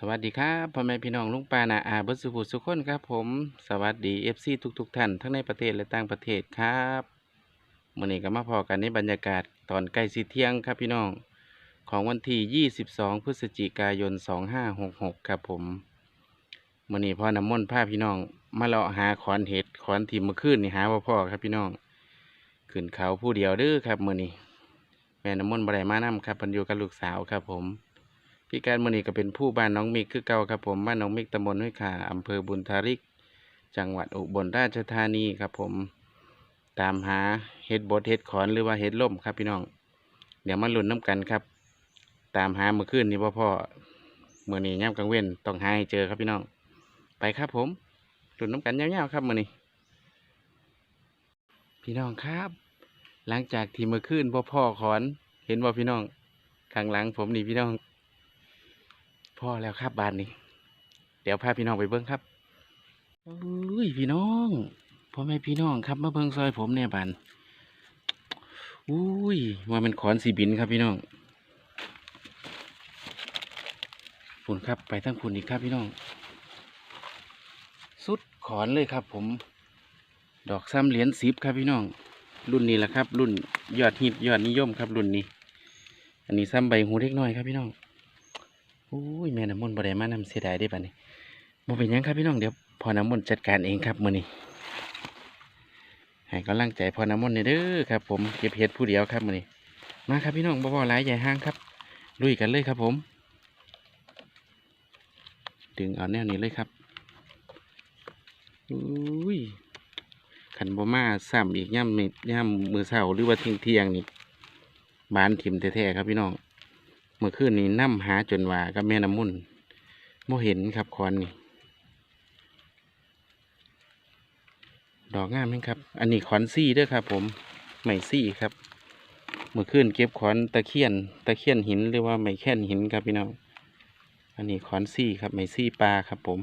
สวัสดีครับพ่อแม่พี่น้องลุงปานาอาเบิร์สุขุสุขคนครับผมสวัสดีเอฟซีทุกๆทท่านทั้งในประเทศและต่างประเทศครับมื่อนี้ก็มาพอกันในบรรยากาศตอนใกล้สิเที่ยงครับพี่น้อง ของวันที่ 22 พฤศจิกายน 2566 ครับผมมื่อนี้พ่อน้ำมนต์พาพี่น้อง มาเลาะหาขอนเห็ดขอนที่เมื่อคืนนี่หาว่าพ่อครับพี่น้องขึ้นเขาผู้เดียวเด้อครับมื่อนี้แม่น้ำมนต์บไดมานํครับพันอยู่กับลูกสาวครับผม พี่การมณีก็เป็นผู้บ้านน้องมิกคือเก่าครับผมบ้านน้องมิกตำบลห้วยขาอำเภอบุญทาริก จังหวัดอุบลราชธานีครับผม ตามหาเห็ดบดเห็ดขอนหรือว่าเห็ดล่มครับพี่น้อง เดี๋ยวมาลุ้นน้ำกันครับ ตามหาเมื่อคืนนี้พ่อพ่อเมื่อนี้ย่ำกลางเว้นต้องหาให้เจอครับพี่น้อง ไปครับผมลุ้นน้ำกันยาวๆครับเมื่อนี้พี่น้องครับ หลังจากที่เมื่อคืนพ่อพ่อขอนเห็นว่าพี่น้องข้างหลังผมนี่พี่น้อง พ่อแล้วครับบานนี้ เดี๋ยวพาพี่น้องไปเบิ้งครับอุ้ยพี่น้องพ่อแม่พี่น้องครับมาเบิ้งซอยผมเนี่ยบานอุ้ยว่ามันขอนสีบินครับพี่น้องฝุ่นครับไปทั้งฝุ่นอีกครับพี่น้อง สุดขอนเลยครับ ผม ดอกซ้ำเหรียญสิบครับพี่น้อง รุ่นนี้แหละครับ รุ่นยอดฮิตยอดนิยมครับรุ่นนี้ อันนี้ซ้ำใบหูเล็กน้อยครับพี่น้อง อุ้ยแม่น้ำมนต์บ่ได้มานำเสียดายได้ป่ะนี่บ่เป็นยังครับพี่น้องเดี๋ยวพอน้ำมนต์จัดการเองครับมื้อนี้ให้กำลังใจพอน้ำมนต์นี่เด้อครับ ผมเก็บเห็ดผู้เดียวครับมื้อนี้มาครับพี่น้องบ่บ่หลายใหญ่ห้างครับลุยกันเลยครับผม ดึงเอาแนวนี้เลยครับอุ้ยขันบ่มาซ้ำอีกย่ำนี่ย่ำมือเสาหรือว่าเที่ยงเที่ยงนี่บานถิ่มแท้ๆครับพี่น้อง เมื่อคืนนี้นั่หาจนว่ากับแม่น้ำมุ่นโมเห็นครับคอนนี่ดอกงามไหมครับ อันนี้ขอนซี่ด้วยครับ ผมไม้ซี่ครับ เมื่อคืนเก็บขอนตะเคียน ตะเคียนหินหรือว่าไม้แค่นหินครับพี่น้องอันนี้ขอนซี่ครับไม้ซี่ปลาครับ ผม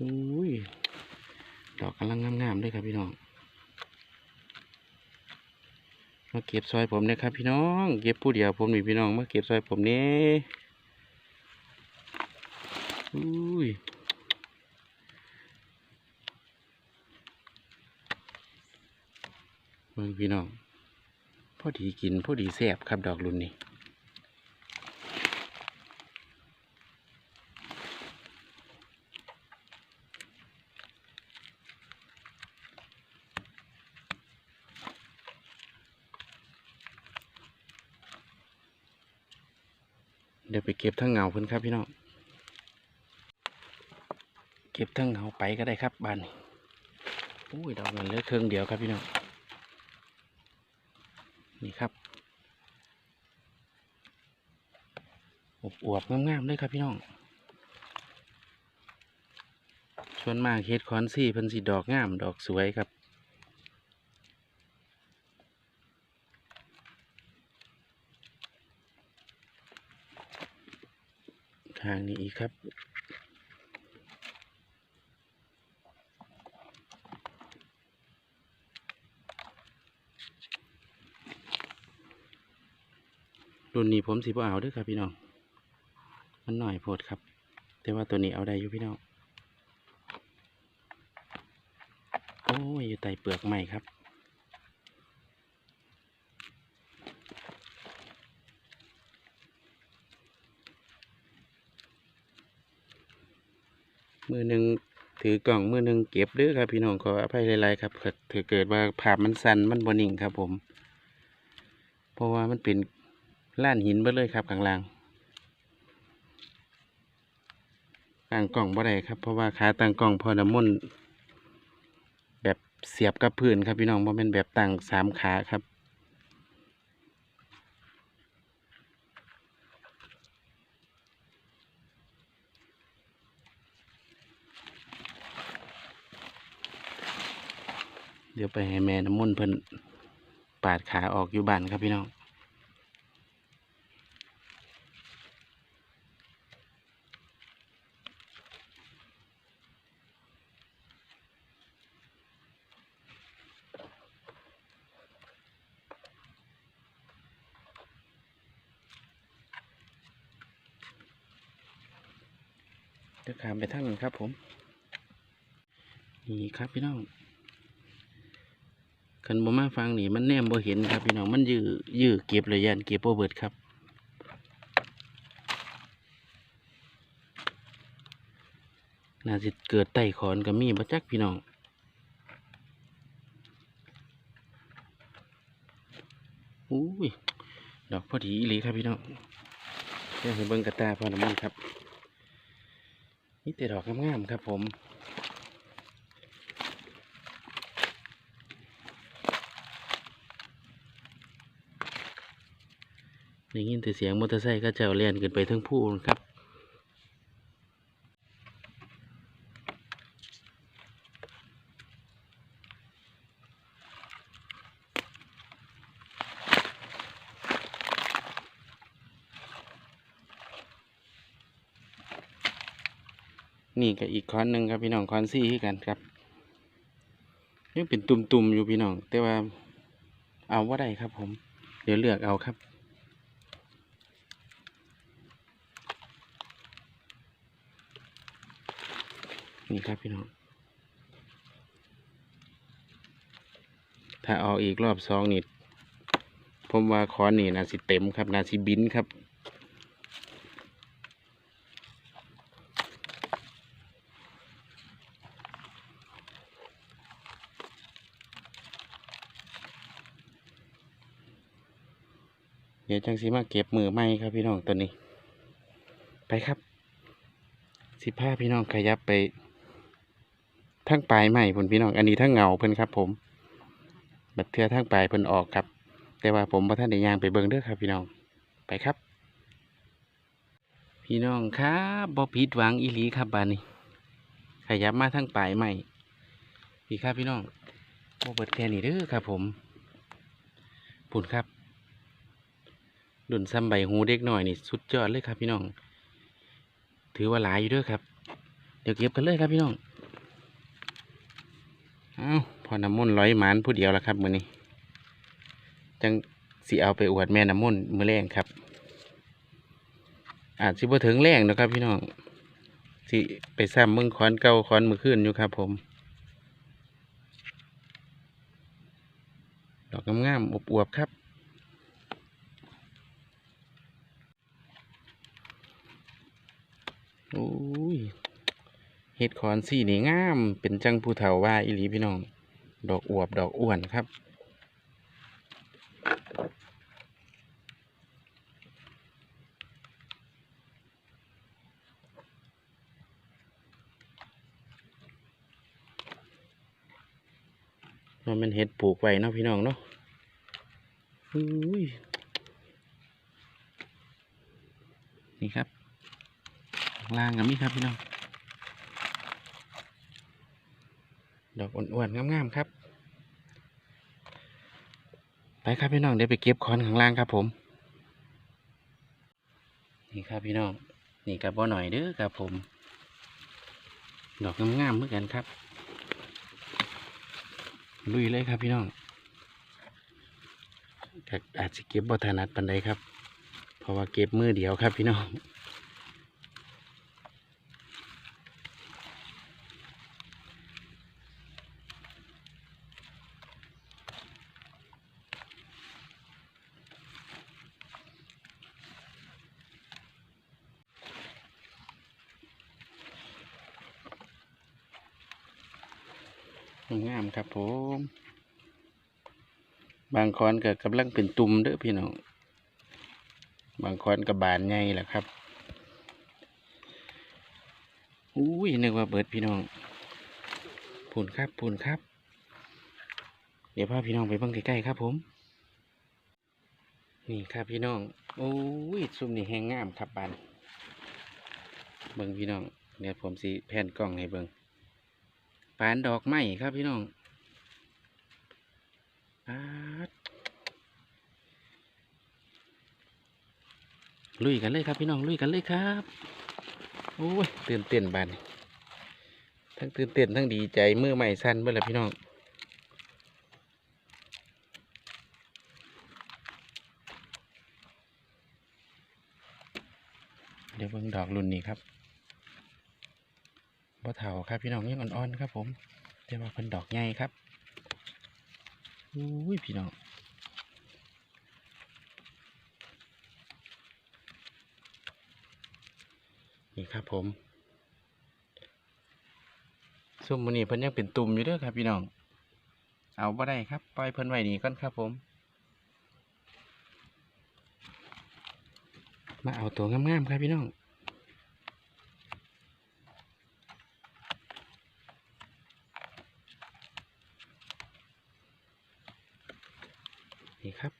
อุ้ยดอกกำลังงามๆเลยครับพี่น้อง มาเก็บซอยผมเนี่ยครับ พี่น้องเก็บผู้เดียวผมนี่พี่น้องมาเก็บซอยผมนี่อุ้ยเมืองพี่น้องพอดีกินพอดีแซ่บครับดอกรุ่นนี้ เดี๋ยวไปเก็บทั้งเงาเพิ่นครับพี่น้องเก็บทั้งเงาไปก็ได้ครับบ้านนี้อุ้ยดอกนั้นเลือเครื่องเดียวครับพี่น้องนี่ครับอบอวบงามๆเลยครับพี่น้องชวนมากเฮ็ดคอนซี่เพิ่นสีดอกงามดอกสวยครับ ทางนี้อีกครับ รุ่นนี้ผมสิบ่เอาด้วยครับพี่น้อง มันหน่อยโพดครับ แต่ว่าตัวนี้เอาได้อยู่พี่น้อง โอ้ยอยู่ใต้เปลือกใหม่ครับ มือหนึ่งถือกล่องมือหนึ่งเก็บเด้อครับ พี่น้องขออภัยหลายๆครับถือเกิดว่าภาพมันสั่นมันบนิ่งครับ ผม เพราะว่ามันเป็นล้านหินเบิดเลยครับข้างล่างตั้งกล่องบ่ได้ครับ เพราะว่าขาตั้งกล่องพอน้ำมนต์แบบเสียบกับพื้นครับพี่น้องบ่แม่นแบบตั้งสามขาครับ เดี๋ยวไปให้แม่น้ำมุ่นเพิ่นปาดขาออกอยู่บ้านครับพี่น้องเดี๋ยวขามไปทางนั้นครับผม นี่ครับพี่น้อง คันบ่มาฟังนี่มันแนมบ่เห็นครับพี่น้องมันยื้อยื้อเก็บเลยยันเก็บบ่เบิดครับน่าสิเกิดไต่ขอนก็มีบ่จักพี่น้องอุ้ยดอกพอดีอีหลีครับพี่น้องเดี๋ยวให้เบิ่งกระตาพอน้ำมันครับนี่แต่ดอกงามๆครับผม ได้ยินแต่เสียงมอเตอร์ไซค์ก็เจ้าเลียนขึ้นไปทั้งผู้ครับนี่ก็อีกคอนหนึ่งครับพี่น้องคอนซี่คือกันครับยังเป็นตุ่มๆอยู่พี่น้อง แต่ว่าเอาว่าได้ครับผม เดี๋ยวเลือกเอาครับ นี่ครับพี่น้องถ้าเอาอีกรอบสองนี่ผมว่าคอนนี่นาสิเต็มครับนาสิบินครับ เดี๋ยวจังสิมาเก็บมือไม้ครับพี่น้องตัวนี้ ไปครับ สิพาพี่น้องขยับไป ทั้งปลายไม้ผลพี่น้อง อันนี้ทั้งเงาเพิ่นครับ ผม บัดเทือทั้งปลายเพิ่นออกครับ แต่ว่าผมพระท่านได้ย่างไปเบิ่งเด้อครับพี่น้อง ไปครับ พี่น้องครับบ่ผิดหวังอีหลีครับบานนี้ ขยับมาทั้งปลายไม้พี่ครับพี่น้องบ่เบิดแค่นี้เด้อครับ ผมปุ่นครับดุนซ้ำใบหูเด็กหน่อยนี่สุดยอดเลยครับพี่น้อง ถือว่าหลายอยู่ด้วยครับ เดี๋ยวเก็บกันเลยครับพี่น้อง เอาพอน้ำมนต์ร้อยหมานผู้เดียวละครับมือนี้ จังสิเอาไปอวดแม่น้ำมนต์มือแรงครับ อาจสิบ่ถึงแรงนะครับพี่น้องสิไปซ้ำมึงคอนเก่าคอนมือขึ้นอยู่ครับ ผม ดอกงามๆอวบๆครับ โอ้ย เห็ ดขอนสีนี่งาม เป็นจังภูเถาว่าอีหลีพี่น้อง ดอกอวบดอกอ้วนครับ มันเป็นเห็ดปลูกไว้เนาะพี่น้องเนาะนี่ครับ ล่างก็มีครับพี่น้อง ดอกอ้วนๆงามๆครับไปครับพี่น้องเดี๋ยวไปเก็บคอนข้างล่างครับผม นี่ครับพี่น้อง นี่กับบ่หน่อยเด้อครับผม ดอกงามๆเหมือนกันครับลุยเลยครับพี่น้องอาจจะเก็บบ่ถนัดปันใดครับ เพราะว่าเก็บมือเดียวครับพี่น้อง งามครับผม บางคอนก็กำลังเป็นตุ่มเด้อพี่น้อง บางคอนก็บบานใหญ่แหละครับ อุ้ยนึกว่าเบิดพี่น้องพูนครับพูนครับ เดี๋ยวพาพี่น้องไปบิ่งใกล้ๆครับผม นี่ครับพี่น้อง โอ้ยซุ่มนี่แห้งงามครับบาน เบิ่งพี่น้อง เดี๋ยวผมสิแผ่นกล้องให้เบิ่ง ปานดอกไม้ครับพี่น้องปาดลุยกันเลยครับพี่น้องลุยกันเลยครับโอ้ยตื่นเต้นบานทั้งตื่นเต้นทั้งดีใจมือใหม่สั้นเมื่อไรพี่น้องเดี๋ยวเบิ่งดอกรุ่นนี้ครับ บ่เฒ่าครับพี่น้องยังอ่อนๆครับ ผมแต่ว่าเพิ่นดอกใหญ่ครับอุ้ยพี่น้องนี่ครับผมซุ่มมือนี้เพิ่นยังเป็นตุ่มอยู่เด้อครับ พี่น้อง เอาบ่ได้ครับปล่อยเพิ่นไว้นี่ก่อนครับผม มาเอาตัวงามๆครับพี่น้อง นี่ครับ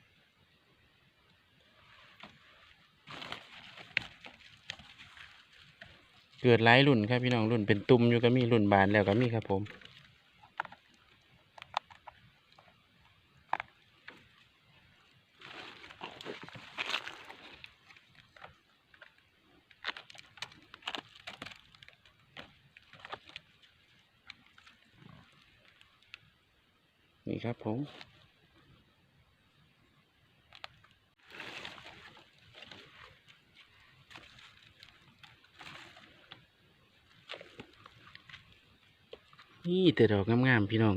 เกิดหลายรุ่นครับพี่น้องรุ่นเป็นตุ่มอยู่ก็มีรุ่นบานแล้วก็มีครับผมนี่ครับผม นี่ แต่ดอกงามๆพี่น้อง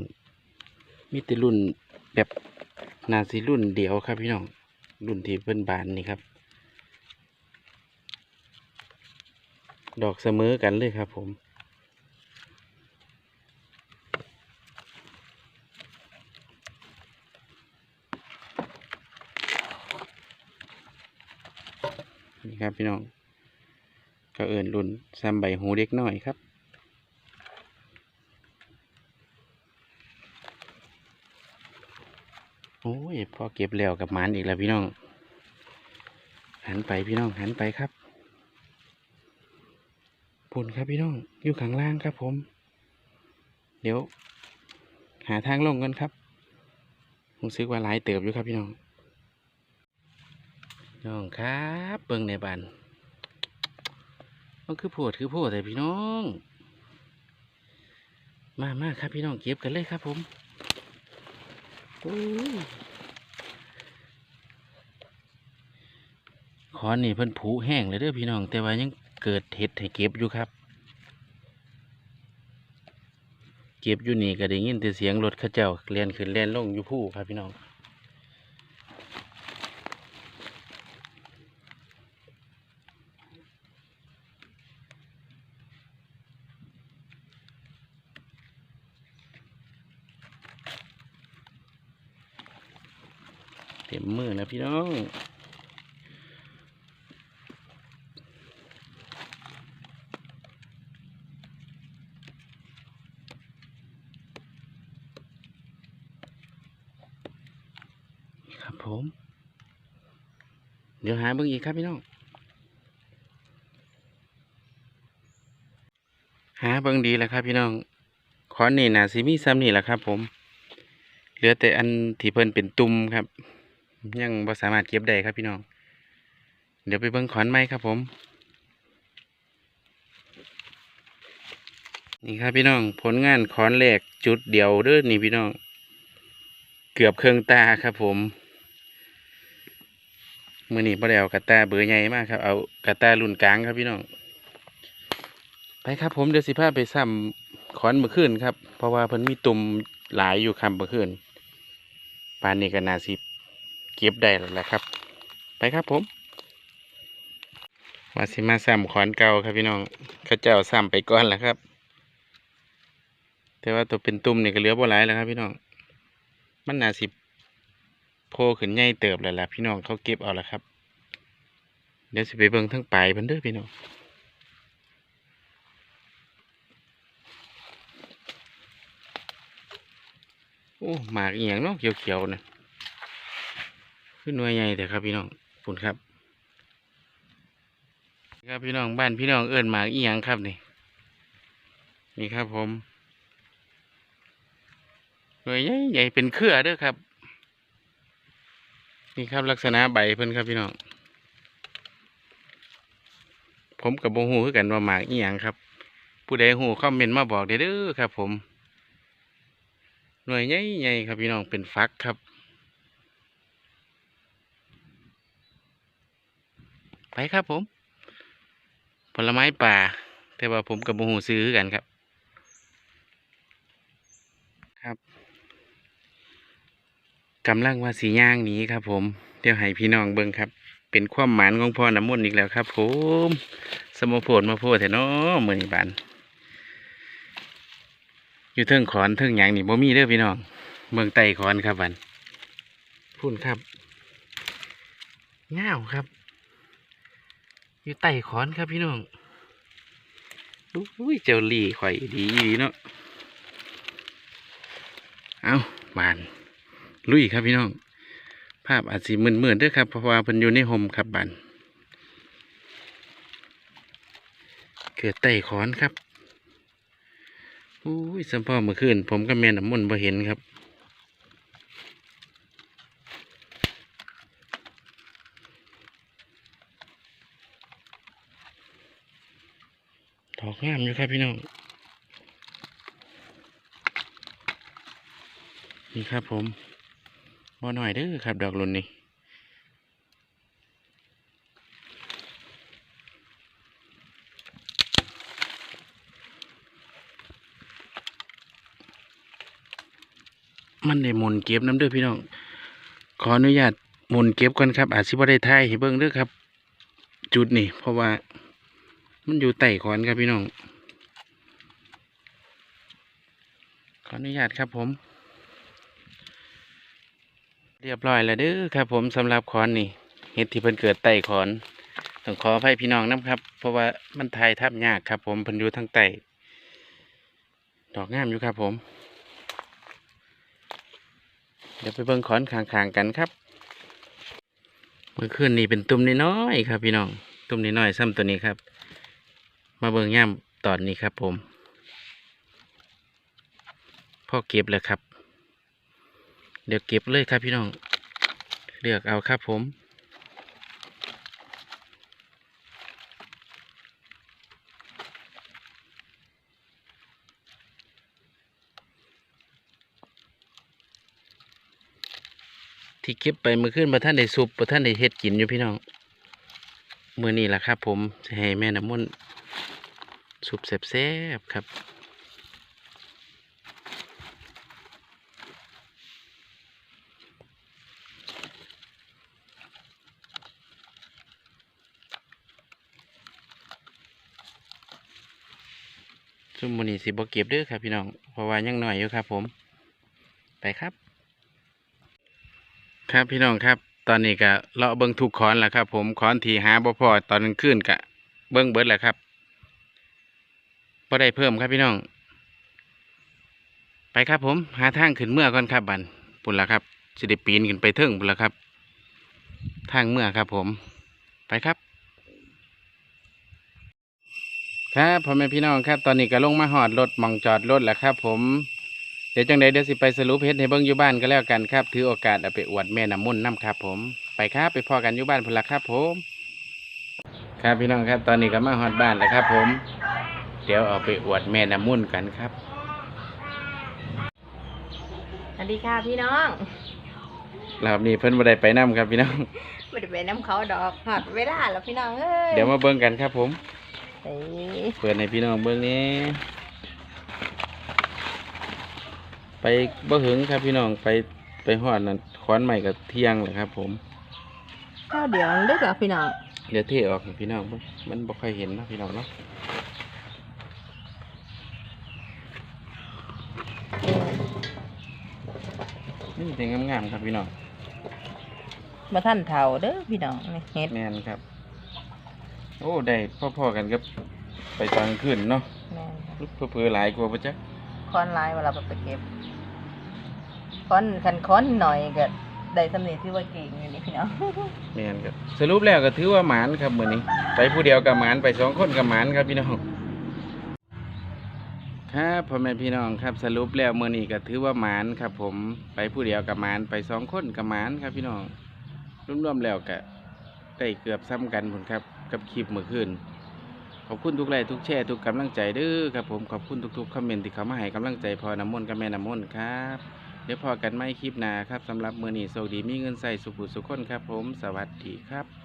มีแต่รุ่นแบบนาสีรุ่นเดียวครับพี่น้อง รุ่นที่เพิ่นบานนี่ครับ ดอกเสมอกันเลยครับผมนี่ครับพี่น้องก็เอินรุ่นซ้ำใบหูเด็กน้อยครับ โอ้ยพอ เก็บแล้วกับหมันอีกแล้วพี่น้อง หันไปพี่น้องหันไปครับปุ่นครับพี่น้องอยู่ข้างล่างครับผม เดี๋ยว หาทางลงกันครับผมซื้อว่าหลายเติบอยู่ครับพี่น้องน้องครับเบิ่งในบ้านมันคือโพดคือโพดแต่พี่น้อง มามาครับพี่น้องเก็บกันเลยครับผม โอ้ ขอนนี่เพิ่นผูแห้งเลยเด้อพี่น้อง แต่ว่ายังเกิดเห็ดให้เก็บอยู่ครับ เก็บอยู่นี่ก็ได้ยินแต่เสียงรถข้าเจ้าเลียนขึ้นเลียนลงอยู่ผู้ครับพี่น้องเต็มมือนะพี่น้อง ครับผม เดี๋ยวหาเบิ่งอีกครับพี่น้อง หาเบิ่งดีแล้วครับพี่น้อง ขอนนี่นะสิมีซ้ำนี่แหละครับ ผม เหลือแต่อันที่เพิ่นเป็นตุ่มครับ ยังบ่สามารถเก็บได้ครับพี่น้อง เดี๋ยวไปเบิ่งขอนไม้ครับ ผม นี่ครับพี่น้อง ผลงานขอนแหลกจุดเดียวเด้อนี่พี่น้อง เกือบเครื่องตาครับผม มือนี้บ่ได้เอากระตาเบอร์ใหญ่มากครับเอากระตารุ่นกลางครับพี่น้องไปครับผมเดี๋ยวสิพาไปซ้ำขอนเมื่อคืนครับ เพราะว่าเพิ่นมีตุ่มหลายอยู่คำเมื่อคืนปานนี้ก็นาสิเก็บได้แล้วละครับ ไปครับผมว่าสิมาซ้ำขอนเก่าครับพี่น้องเข้าเจ้าซ้ำไปก่อนแหละครับ แต่ว่าตัวเป็นตุ่มนี่ก็เหลือบ่หลายแล้วครับ พี่น้องมันนาสิ โผล่ขึ้นใหญ่เติบแล้วล่ะพี่น้องเขาเก็บเอาละครับ เดี๋ยวสิไปเบิ่งทั้งปลายเพิ่นเด้อพี่น้องโอ้หมากอีหยังเนาะเขียวๆนะขึ้นหน่วยใหญ่แต่ครับพี่น้องปุ่นครับ ครับพี่น้องบ้านพี่น้องเอิ้นหมากอีหยังครับนี่นี่ครับผมหน่วยใหญ่ใหญ่เป็นเครือเด้อครับ นี่ครับลักษณะใบเพิ่นครับพี่น้องผมกับโบหูคือกันว่าหมากอีหยังครับ ผู้ใดหูคอมเมนต์มาบอกได้เด้อครับ ผม หน่วยใหญ่ๆครับพี่น้องเป็นฟักครับ ไปครับผม ผลไม้ป่า แต่ว่าผมกับโมหูซื้อกันครับ กำลังว่าสีย่างนี้ครับผม เดี๋ยวให้พี่น้องเบิ่งครับ เป็นความหมานของพ่อน้ำมนต์อีกแล้วครับ ผม สมโพดมาโพดแถเนาะมือนี่บานอยู่เทิงขอนเทิงหยางนี่บ่มีเด้อพี่น้อง เมืองไต่ขอนครับบันพุ่นครับง่าวครับ อยู่ไต่ขอนครับพี่น้องอุ้ยเจ้าลี่ข่อยดีดีเนาะเอาบาน ลุยครับพี่น้อง ภาพอาจสิมึนๆเด้วยครับเพราะว่าเพิ่นอยู่ในห่มครับบันเกิดไต่ขอนครับอุ้ยสัมพ่อเมื่อคืนผมกับแม่น้ำมนบ่เห็นครับดอกงามอยู่ครับพี่น้อง นี่ครับผม บ่หน่อยเด้อครับ ดอกลุนนี่มันได้หมุนเก็บน้ำเด้อพี่น้อง ขออนุญาตหมุนเก็บก่อนครับ อาจสิบ่ได้ถ่ายให้เบิ่งเด้อครับ จุดนี่เพราะว่า มันอยู่ใต้ขอนครับพี่น้อง ขออนุญาตครับผม เรียบร้อยแล้วเด้อครับ ผมสำหรับขอนนี่เห็ดที่เพิ่นเกิดใต้ขอนต้องขออภัยพี่น้องนะครับ เพราะว่ามันทายทับยากครับ ผมเพิ่นอยู่ทางใต้ดอกงามอยู่ครับ ผม เดี๋ยวไปเบิ่งขอนข้างๆกันครับ เมื่อคืนนี้เป็นตุ่มน้อยๆครับ พี่น้องตุ่มน้อยๆซ้ำตัวนี้ครับ มาเบิ่งย่ามตอนนี้ครับ ผมพ่อเก็บแล้วครับ เดี๋ยวเก็บเลยครับพี่น้อง เลือกเอาครับผม ที่เก็บไปมื่อคืนประท่านได้ซุปประท่านได้เฮ็ดกินอยู่พี่น้องเมื่อนี้แหละครับผมจะให้แม่น้ำมนต์ซุปแซ่บๆครับ นี้สิบ่เก็บด้อครับพี่น้องเพราะว่ายังหน่อยอยู่ครับ ผม ไปครับ ครับพี่น้องครับ ตอนนี้ก็เลาะเบิ้งทุกขอนแหละครับ ผมขอนที่หาบ่พอตอนกลางคืนกะ เบิ้งเบิดแหละครับบ่ได้เพิ่มครับพี่น้อง ไปครับผม หาทางขึ้นเมื่อก่อนครับบันปุ่นละครับสิได้ปีนขึ้นไปเทิงปุ่นละครับ ทางเมื่อครับผม ไปครับ ครับพ่อแม่พี่น้องครับตอนนี้ก็ลงมาหอดรถหมองจอดรถแล้วครับ ผมเดี๋ยวจังใดเดี๋ยวสิไปสรุปเพชรให้เบิ้งอยู่บ้านก็แล้วกันครับ ถือโอกาสเอาไปอวดแม่น้ำมุ่นต์น้ำครับ ผมไปครับไปพอกันอยู่บ้านพุ่นละครับ ผม ครับพี่น้องครับ ตอนนี้ก็มาฮอดบ้านแล้วครับ ผม เดี๋ยวเอาไปอวดแม่น้ำมุ่นต์กันครับสวัสดีค่ะพี่น้องรอบนี้เพิ่นบ่ได้ไปน้ำครับพี่น้องไม่ได้ไปน้ำเขาดอกหอดเวลาแล้วพี่น้องเอ้ยเดี๋ยวมาเบิ้งกันครับ ผม เอ้ยเปิดให้พี่น้องเบิ้งนี้ไปบ่หึงครับพี่น้องไปไปหอดนั่นขอนใหม่กับเที่ยงเลยครับ ผมข้าวเดี๋ยวเลือกเหรอพี่น้องเดี๋ยวเทออกให้พี่น้องเบิ่งมันบ่ค่อยเห็นเนาะพี่น้องเนาะนี่แต่งามๆครับพี่น้องมาท่านเฒ่าเด้อพี่น้องนี่เฮ็ดแมนครับ โอ้ได้พ่อๆกันกับไปตอนกลางคืนเนาะแม่นค่ะเพื่อๆหลายกว่าปะจ๊ะค้อนลายเวลาไปเก็บค้อนคันค้อนหน่อยก็ได้สำเร็จที่ว่าเก่งอยู่นี่พี่น้อง แมนครับสรุปแล้วก็ถือว่าหมานครับมื้อนี้ไปผู้เดียวกับหมานไปสองคนกับหมานครับพี่น้องครับพ่อแม่พี่น้องครับสรุปแล้วมื้อนี้ก็ถือว่าหมานครับ ผมไปผู้เดียวกับหมานไปสองคนกับหมานครับพี่น้องรวมๆแล้วก็ได้เกือบซ้ำกันผลครับ กับคลิปเมื่อคืนขอบคุณทุกไลค์ทุกแชร์ทุกกำลังใจด้วยครับผมขอบคุณทุกๆคอมเมนต์ที่เขามาให้กำลังใจพอน้ำมนต์กับแม่น้ำมนต์ครับเดี๋ยวพอกันไม่คลิปหนาครับสำหรับมือนีโชคดีมีเงินใส่สุขุสุขคนครับผมสวัสดีครับ